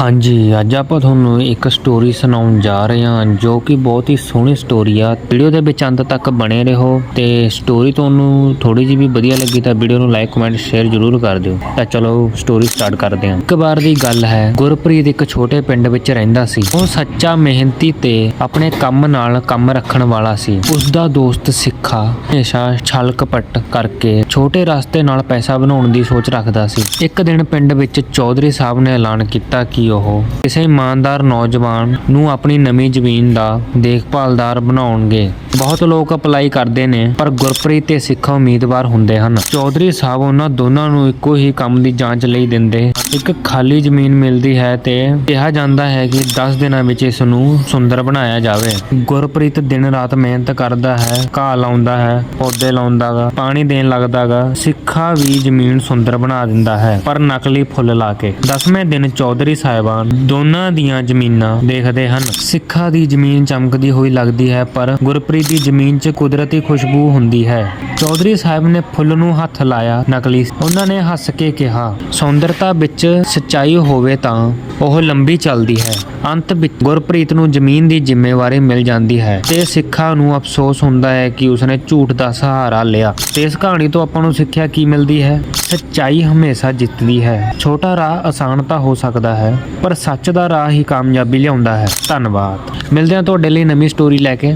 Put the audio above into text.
ਹਾਂਜੀ, ਅੱਜ ਆਪਾਂ ਤੁਹਾਨੂੰ ਇੱਕ ਸਟੋਰੀ ਸੁਣਾਉਣ ਜਾ ਰਹੇ ਹਾਂ ਜੋ ਕਿ ਬਹੁਤ ਹੀ ਸੋਹਣੀ ਸਟੋਰੀ ਆ। ਵੀਡੀਓ ਦੇ ਵਿੱਚ ਅੰਤ ਤੱਕ ਬਣੇ ਰਹੋ ਤੇ ਸਟੋਰੀ ਤੁਹਾਨੂੰ ਥੋੜੀ ਜਿਹੀ ਵੀ ਵਧੀਆ ਲੱਗੀ ਤਾਂ ਵੀਡੀਓ ਨੂੰ ਲਾਈਕ ਕਮੈਂਟ ਸ਼ੇਅਰ ਜ਼ਰੂਰ ਕਰ ਦਿਓ। ਤਾਂ ਚਲੋ ਸਟੋਰੀ ਸਟਾਰਟ ਕਰਦੇ ਹਾਂ। ਇੱਕ ਵਾਰ ਦੀ ਗੱਲ ਹੈ, ਗੁਰਪ੍ਰੀਤ ਇੱਕ ਛੋਟੇ ਪਿੰਡ ਵਿੱਚ ਰਹਿੰਦਾ ਸੀ। ਉਹ ਸੱਚਾ ਮਿਹਨਤੀ ਤੇ ਆਪਣੇ ਕੰਮ ਨਾਲ ਕੰਮ ਰੱਖਣ ਵਾਲਾ ਸੀ। ਉਸ ਦਾ ਦੋਸਤ ਸਿੱਖਾ ਹਮੇਸ਼ਾ ਛਲ ਕਪਟ ਕਰਕੇ ਛੋਟੇ ਰਸਤੇ ਨਾਲ ਪੈਸਾ ਬਣਾਉਣ ਦੀ ਸੋਚ ਰੱਖਦਾ ਸੀ। ਇੱਕ ਦਿਨ ਪਿੰਡ ਵਿੱਚ ਚੌਧਰੀ ਸਾਹਿਬ ਨੇ ਐਲਾਨ ਕੀਤਾ ਕਿ ਉਹ ਕਿਸੇ ਇਮਾਨਦਾਰ ਨੌਜਵਾਨ ਨੂੰ ਆਪਣੀ ਨਵੀਂ ਜ਼ਮੀਨ ਦਾ ਦੇਖਭਾਲਦਾਰ ਬਣਾਉਣਗੇ। ਬਹੁਤ ਲੋਕ ਅਪਲਾਈ ਕਰਦੇ ਨੇ, ਪਰ ਗੁਰਪ੍ਰੀਤ ਤੇ ਸਿੱਖਾ ਉਮੀਦਵਾਰ ਹੁੰਦੇ ਹਨ। ਚੌਧਰੀ ਸਾਹਿਬ ਉਹਨਾਂ ਦੋਨਾਂ ਨੂੰ ਇੱਕੋ ਹੀ ਕੰਮ ਦੀ ਜਾਂਚ ਲਈ ਦਿੰਦੇ ਇੱਕ ਖਾਲੀ ਜ਼ਮੀਨ ਮਿਲਦੀ ਹੈ ਤੇ ਕਿਹਾ ਜਾਂਦਾ ਹੈ ਕਿ 10 ਦਿਨਾਂ ਵਿੱਚ ਇਸ ਨੂੰ ਸੁੰਦਰ ਬਣਾਇਆ ਜਾਵੇ। ਗੁਰਪ੍ਰੀਤ ਦਿਨ ਰਾਤ ਮਿਹਨਤ ਕਰਦਾ ਹੈ, ਘਾਹ ਲਾਉਂਦਾ ਹੈ, ਪੌਦੇ ਲਾਉਂਦਾ ਗਾ, ਪਾਣੀ ਦੇਣ ਲੱਗਦਾ ਗਾ, ਸਿੱਖਾ ਵੀ ਜ਼ਮੀਨ ਸੁੰਦਰ ਬਣਾ ਦਿੰਦਾ ਹੈ, ਪਰ ਨਕਲੀ ਫੁੱਲ ਲਾ ਕੇ। 10ਵੇਂ ਦਿਨ ਚੌਧਰੀ ਸਾਹਿਬ ਸਾਹਿਬਾਨ। ਦੋਨਾਂ ਦੀਆਂ ਜ਼ਮੀਨਾਂ ਦੇਖਦੇ ਹਨ। ਸਿੱਖਾ ਦੀ ਜ਼ਮੀਨ ਚਮਕਦੀ ਹੋਈ ਲੱਗਦੀ ਹੈ, ਪਰ ਗੁਰਪ੍ਰੀਤ ਦੀ ਜ਼ਮੀਨ 'ਚ ਕੁਦਰਤੀ ਖੁਸ਼ਬੂ ਹੁੰਦੀ ਹੈ। ਚੌਧਰੀ ਸਾਹਿਬ ਨੇ ਫੁੱਲ ਨੂੰ ਹੱਥ ਲਾਇਆ ਨਕਲੀ। ਉਹਨਾਂ ਨੇ ਹੱਸ ਕੇ ਕਿਹਾ, ਸੌਂਦਰਤਾ ਵਿੱਚ ਸੱਚਾਈ ਹੋਵੇ ਤਾਂ ਉਹ ਲੰਬੀ ਚੱਲਦੀ ਹੈ। ਅੰਤ ਵਿੱਚ ਗੁਰਪ੍ਰੀਤ ਨੂੰ ਜ਼ਮੀਨ ਦੀ ਜ਼ਿੰਮੇਵਾਰੀ ਮਿਲ ਜਾਂਦੀ ਹੈ ਤੇ ਸਿੱਖਾ ਨੂੰ ਅਫਸੋਸ ਹੁੰਦਾ ਹੈ ਕਿ ਉਸਨੇ ਝੂਠ ਦਾ ਸਹਾਰਾ ਲਿਆ। ਤੇ ਇਸ ਕਹਾਣੀ ਤੋਂ ਆਪਾਂ ਨੂੰ ਸਿੱਖਿਆ ਕੀ ਮਿਲਦੀ ਹੈ? ਸੱਚਾਈ ਹਮੇਸ਼ਾ ਜਿੱਤਦੀ ਹੈ। ਛੋਟਾ ਰਾਹ ਆਸਾਨ ਤਾਂ ਹੋ ਸਕਦਾ ਹੈ। ਪਰ ਸੱਚ ਦਾ ਰਾਹ ਹੀ ਕਾਮਯਾਬੀ ਲਿਆਉਂਦਾ ਹੈ। ਧੰਨਵਾਦ। ਮਿਲਦੇ ਹਾਂ ਤੁਹਾਡੇ ਲਈ ਨਵੀਂ ਸਟੋਰੀ ਲੈ ਕੇ।